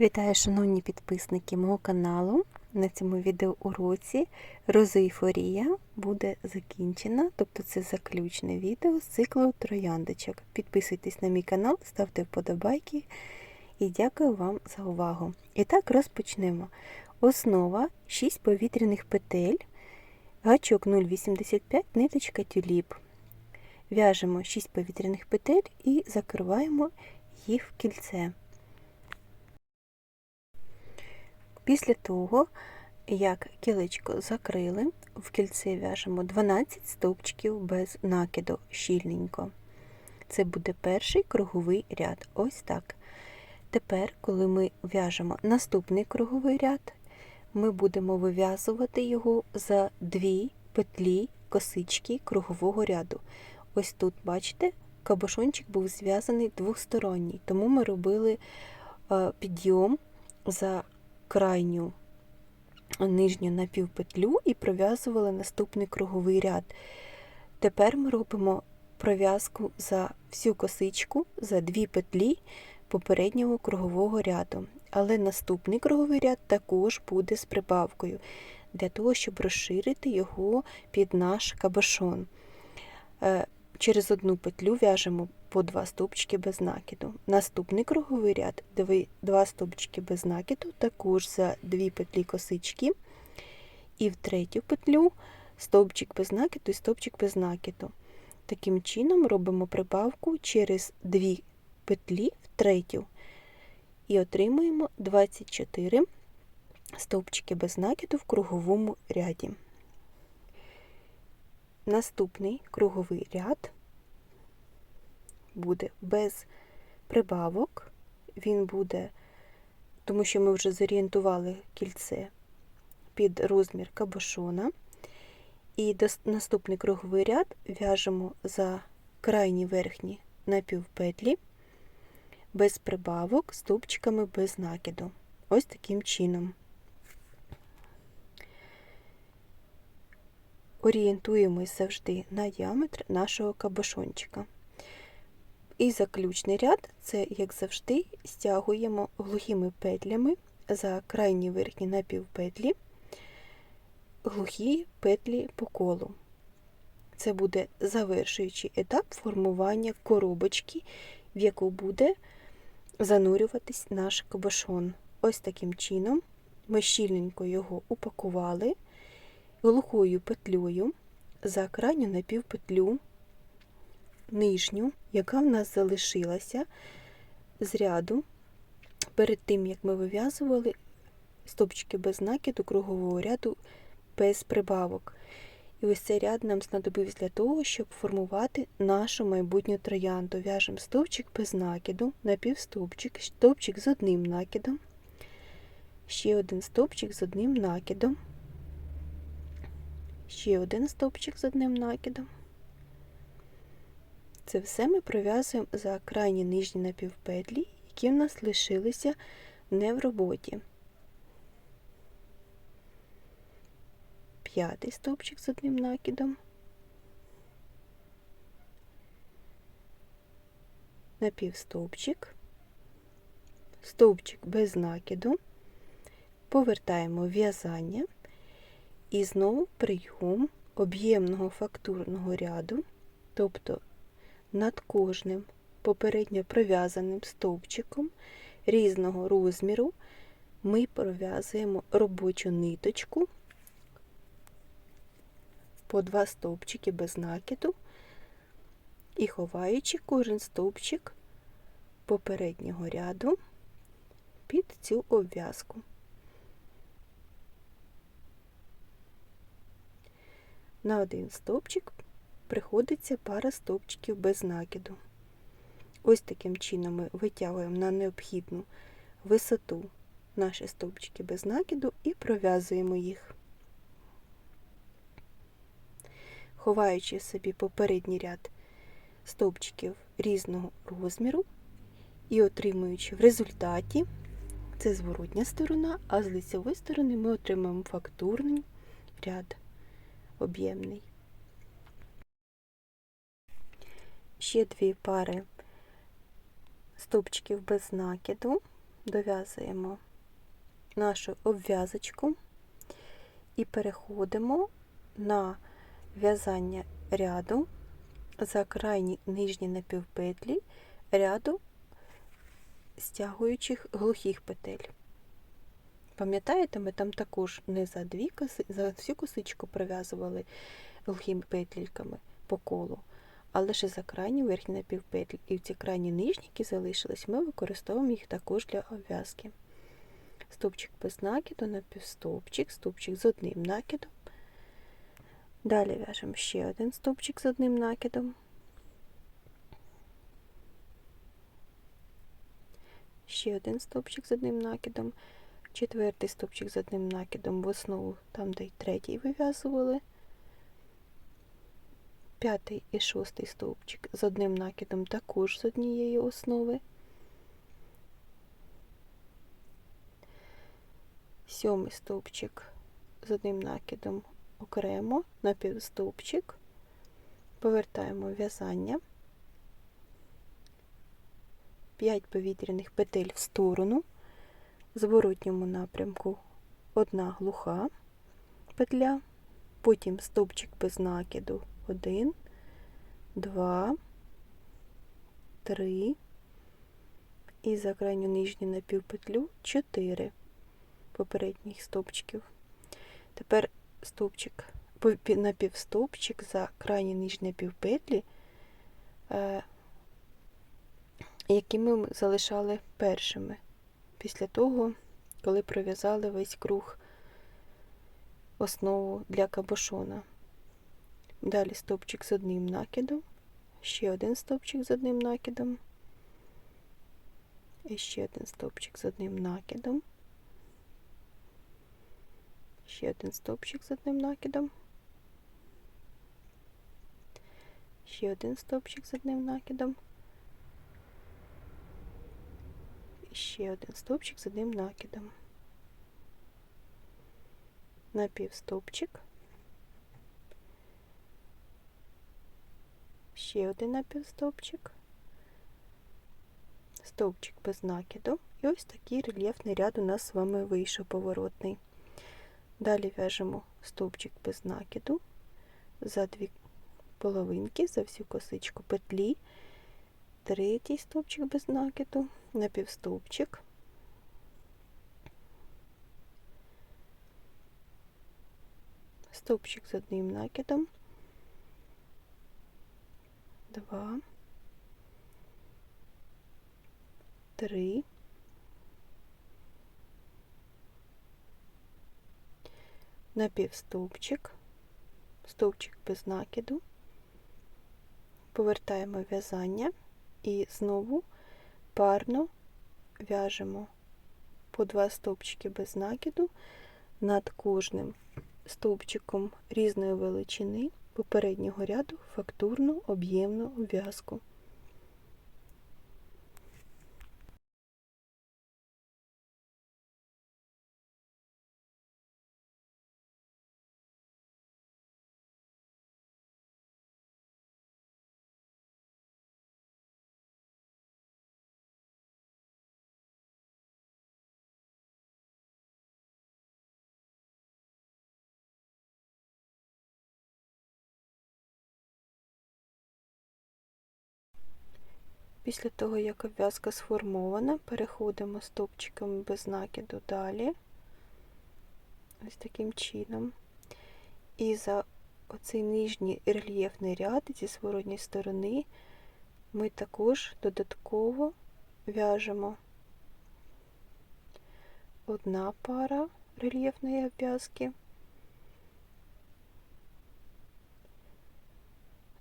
Вітаю, шановні підписники мого каналу. На цьому відеоуроці розоїфорія буде закінчена, тобто це заключне відео з циклу трояндочок. Підписуйтесь на мій канал, ставте вподобайки і дякую вам за увагу. І так розпочнемо. Основа 6 повітряних петель, гачок 0,85, ниточка тюліп. В'яжемо 6 повітряних петель і закриваємо їх в кільце. Після того, як кілечко закрили, в кільце в'яжемо 12 стовпчиків без накиду щільненько. Це буде перший круговий ряд. Ось так. Тепер, коли ми в'яжемо наступний круговий ряд, ми будемо вив'язувати його за дві петлі косички кругового ряду. Ось тут, бачите, кабошончик був зв'язаний двосторонній, тому ми робили підйом за крайню нижню напівпетлю і пров'язували наступний круговий ряд. Тепер ми робимо пров'язку за всю косичку за дві петлі попереднього кругового ряду. Але наступний круговий ряд також буде з прибавкою, для того, щоб розширити його під наш кабошон. Через одну петлю в'яжемо по два стовпчики без накиду. Наступний круговий ряд, два стовпчики без накиду, також за дві петлі косички. І в третю петлю стовпчик без накиду і стовпчик без накиду. Таким чином робимо прибавку через дві петлі в третю. І отримуємо 24 стовпчики без накиду в круговому ряді. Наступний круговий ряд буде без прибавок, він буде, тому що ми вже зорієнтували кільце під розмір кабошона. І наступний круговий ряд в'яжемо за крайні верхні напівпетлі, без прибавок, стовпчиками без накиду. Ось таким чином. Орієнтуємось завжди на діаметр нашого кабошончика. І заключний ряд це, як завжди, стягуємо глухими петлями за крайні верхні напівпетлі, глухі петлі по колу. Це буде завершуючий етап формування коробочки, в яку буде занурюватись наш кабошон. Ось таким чином ми щільненько його упакували глухою петлею за крайню напівпетлю нижню, яка в нас залишилася з ряду перед тим, як ми вив'язували стопчики без накиду кругового ряду без прибавок. І ось цей ряд нам знадобився для того, щоб формувати нашу майбутню троянду. В'яжемо стовпчик без накиду, напівстовпчик, стовпчик з одним накидом, ще один стовпчик з одним накидом, ще один стовпчик з одним накидом. Це все ми пров'язуємо за крайні нижні напівпетлі, які в нас лишилися не в роботі. П'ятий стовпчик з одним накидом, напівстовпчик, стовпчик без накиду, повертаємо в'язання. І знову прийом об'ємного фактурного ряду, тобто над кожним попередньо пров'язаним стовпчиком різного розміру ми пров'язуємо робочу ниточку по два стовпчики без накиду і ховаючи кожен стовпчик попереднього ряду під цю обв'язку. На один стовпчик приходиться пара стовпчиків без накиду. Ось таким чином ми витягуємо на необхідну висоту наші стовпчики без накиду і пров'язуємо їх, ховаючи собі попередній ряд стовпчиків різного розміру і отримуючи в результаті, це зворотня сторона, а з лицевої сторони ми отримаємо фактурний ряд об'ємний. Ще дві пари стовпчиків без накиду дов'язуємо нашу обв'язочку і переходимо на в'язання ряду за крайні нижні напівпетлі ряду стягуючих глухих петель. Пам'ятаєте, ми там також не за дві коси, за всю косичку пров'язували глухими петльками по колу, а лише за крайні верхні напівпетлі. І в ці крайні нижні, які залишились, ми використовуємо їх також для обв'язки. Стовпчик без накиду, напівстовпчик, стовпчик з одним накидом. Далі в'яжемо ще один стовпчик з одним накидом. Ще один стовпчик з одним накидом, четвертий стовпчик з одним накидом в основу, там, де й третій вив'язували, п'ятий і шостий стовпчик з одним накидом також з однієї основи. Сьомий стовпчик з одним накидом окремо, напівстовпчик, повертаємо в'язання, 5 повітряних петель в сторону, в зворотньому напрямку одна глуха петля, потім стовпчик без накиду 1, 2, 3 і за крайню нижню напівпетлю 4 попередніх стовпчиків. Тепер стовпчик, напівстовпчик за крайні нижні півпетлі, е, які ми залишали першими, після того, коли пров'язали весь круг основу для кабошона. Далі стовпчик з одним накидом, ще один стовпчик з одним накидом, і ще один стовпчик з одним накидом. Ще один стовпчик з одним накидом, ще один стовпчик з одним накидом, і ще один стовпчик з одним накидом, напівстовпчик, ще один напівстовпчик, стовпчик без накиду. І ось такий рельєфний ряд у нас з вами вийшов поворотний. Далі в'яжемо стовпчик без накиду за дві половинки, за всю косичку петлі, третій стовпчик без накиду, напівстовпчик, стовпчик з одним накидом, два, три, напівстовпчик, стовпчик без накиду, повертаємо в'язання і знову парно в'яжемо по два стовпчики без накиду над кожним стовпчиком різної величини попереднього ряду фактурну об'ємну в'язку. Після того, як обв'язка сформована, переходимо стопчиками без накиду далі, ось таким чином. І за оцей нижній рельєфний ряд зі зворотньої сторони ми також додатково в'яжемо одна пара рельєфної обв'язки,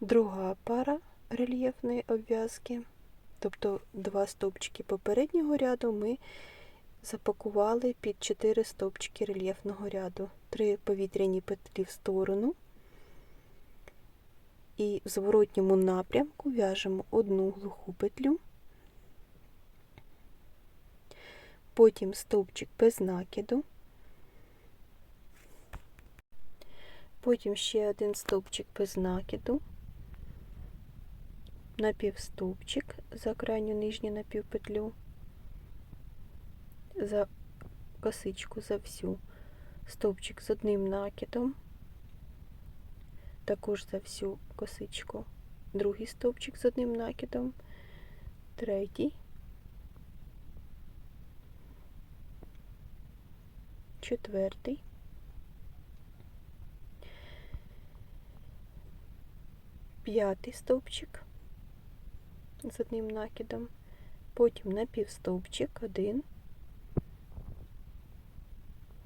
друга пара рельєфної обв'язки. Тобто два стовпчики попереднього ряду ми запакували під 4 стовпчики рельєфного ряду, 3 повітряні петлі в сторону. І в зворотньому напрямку в'яжемо одну глуху петлю, потім стовпчик без накиду, потім ще один стовпчик без накиду напівстовпчик за крайню нижню напівпетлю, за косичку за всю, стовпчик з одним накидом, також за всю косичку, другий стовпчик з одним накидом, третій, четвертий, п'ятий стовпчик з одним накидом, потім напівстовпчик, один,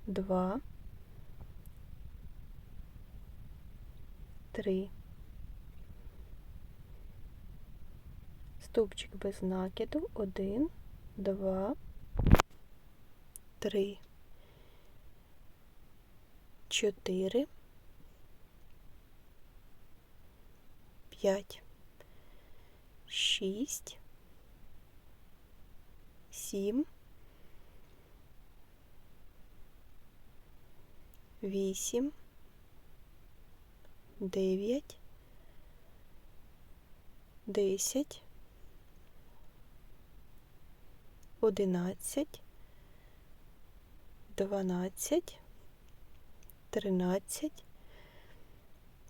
два, три, стовпчик без накиду, один, два, три, чотири, п'ять, шість, сім, вісім, дев'ять, десять, одинадцять, дванадцять, тринадцять,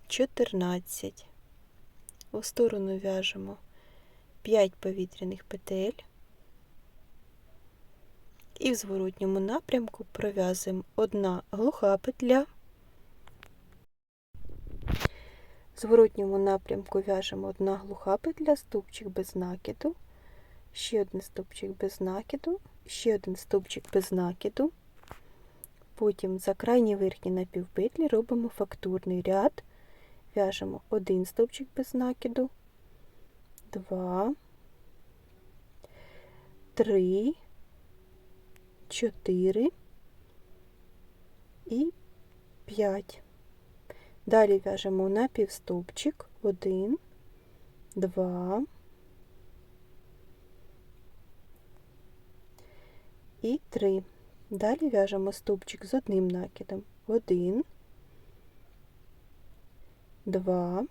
чотирнадцять. У сторону в'яжемо 5 повітряних петель. І в зворотньому напрямку пров'язуємо одна глуха петля, в зворотньому напрямку в'яжемо одна глуха петля, стовпчик без накиду, ще один стовпчик без накиду, ще один стовпчик без накиду. Потім за крайні верхні напівпетлі робимо фактурний ряд, в'яжемо один стовпчик без накиду, два, три, чотири і п'ять. Далі в'яжемо напівстовпчик, один, два і три. Далі в'яжемо стовпчик з одним накидом. Один, два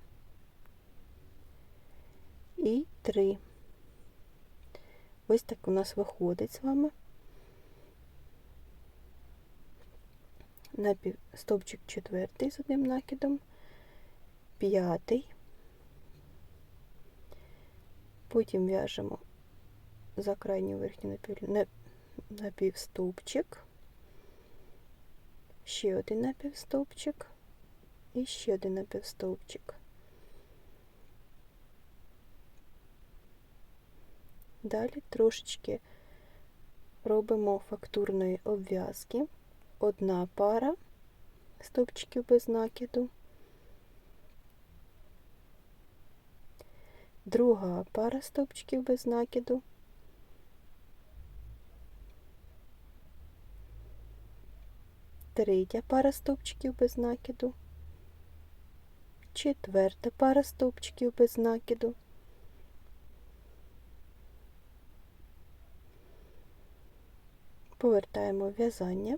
і три. Ось так у нас виходить з вами. Напів стовпчик четвертий з одним накидом, п'ятий, потім в'яжемо за крайню верхню напів, напівстовпчик, ще один напівстовпчик і ще один напівстовпчик. Далі трошечки робимо фактурної обв'язки. Одна пара стовпчиків без накиду, друга пара стовпчиків без накиду, третя пара стовпчиків без накиду, четверта пара стовпчиків без накиду. Повертаємо в'язання,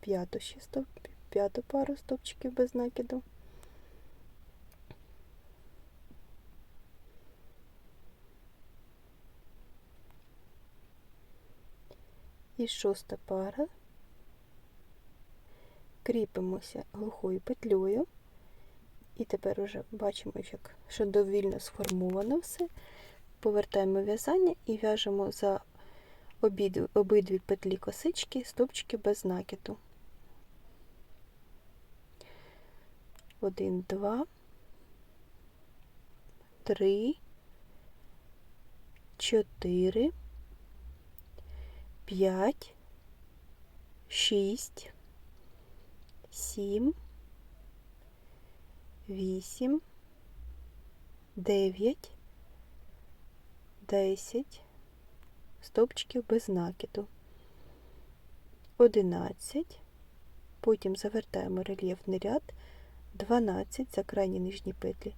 п'яту стоп, п'яту пару стовпчиків без накиду. І шоста пара. Кріпимося глухою петлею. І тепер уже бачимо, як що довільно сформовано все. Повертаємо в'язання і в'яжемо за обидві, обидві петлі косички, стовпчики без накиду. Один, два, три, чотири, п'ять, шість, сім, вісім, дев'ять, десять стовпчиків без накиду, 11, потім завертаємо рельєфний ряд, 12 за крайні нижні петлі,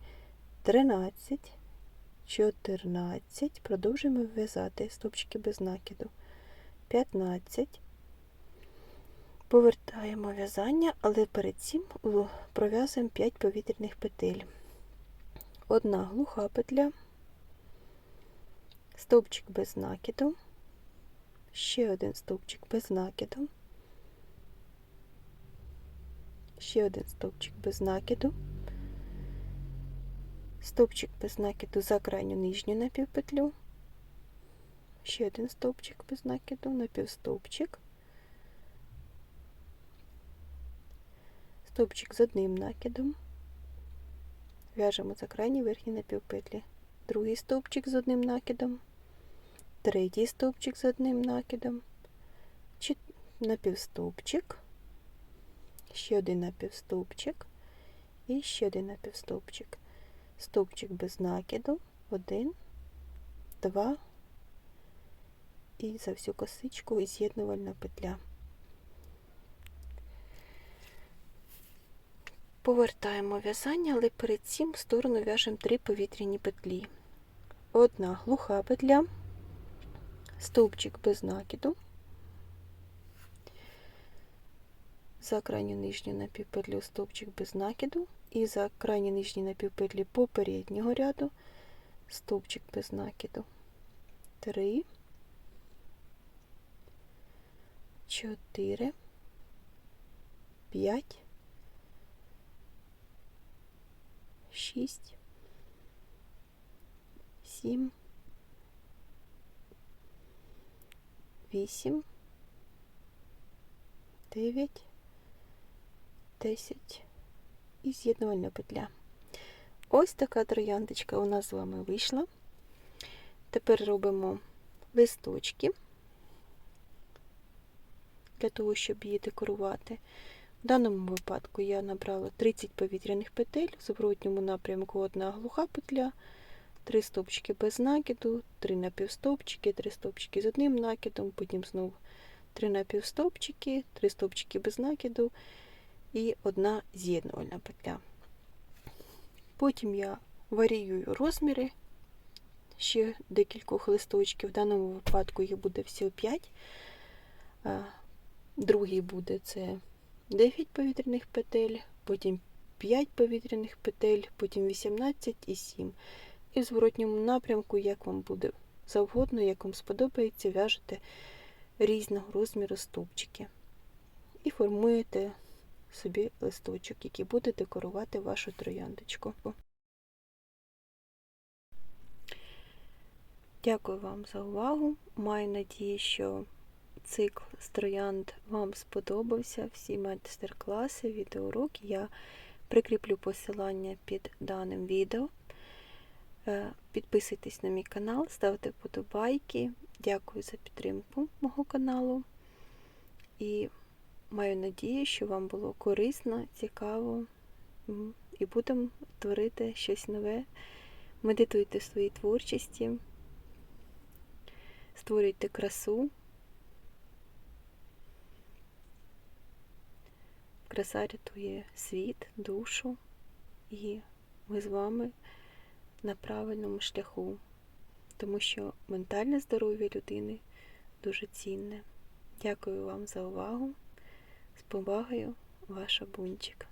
13, 14, продовжуємо в'язати стовпчики без накиду, 15, повертаємо в'язання, але перед цим пров'язуємо 5 повітряних петель. Одна глуха петля, стовпчик без накиду, ще один стовпчик без накиду, ще один стовпчик без накиду, стовпчик без накиду за крайню нижню напівпетлю, ще один стовпчик без накиду, напівстовпчик, стовпчик з одним накидом, в'яжемо за крайні верхні напівпетлі, другий стовпчик з одним накидом, третій стовпчик з одним накидом, чи- напівстовпчик, ще один напівстовпчик і ще один напівстовпчик. Стовпчик без накиду, один, два і за всю косичку і з'єднувальна петля. Повертаємо в'язання, але перед цим в сторону в'яжемо три повітряні петлі. Одна глуха петля, стовпчик без накиду, за крайню нижню напівпетлю стовпчик без накиду. І за крайні нижні напівпетлі попереднього ряду стовпчик без накиду. Три, чотири, п'ять, шість, сім, вісім, дев'ять, десять і з'єднувальна петля. Ось така трояндочка у нас з вами вийшла. Тепер робимо листочки для того, щоб її декорувати. В даному випадку я набрала 30 повітряних петель, в зворотньому напрямку одна глуха петля, 3 стовпчики без накиду, 3 напівстовпчики, 3 стовпчики з одним накидом, потім знову 3 напівстовпчики, 3 стовпчики без накиду і одна з'єднувальна петля. Потім я варіюю розміри ще декількох листочків. В даному випадку їх буде всього 5. Другий буде це 9 повітряних петель, потім 5 повітряних петель, потім 18 і 7. І в зворотньому напрямку, як вам буде завгодно, як вам сподобається, в'яжете різного розміру стовпчики. І формуєте собі листочок, який буде декорувати вашу трояндочку. Дякую вам за увагу. Маю надію, що цикл з троянд вам сподобався. Всі майстер-класи, відеоуроки я прикріплю посилання під даним відео. Е, Підписуйтесь на мій канал, ставте вподобайки. Дякую за підтримку мого каналу. І маю надію, що вам було корисно, цікаво. І будемо творити щось нове. Медитуйте в своїй творчості, створюйте красу. Краса рятує світ, душу, і ми з вами на правильному шляху, тому що ментальне здоров'я людини дуже цінне. Дякую вам за увагу. З повагою, ваша Бунчик.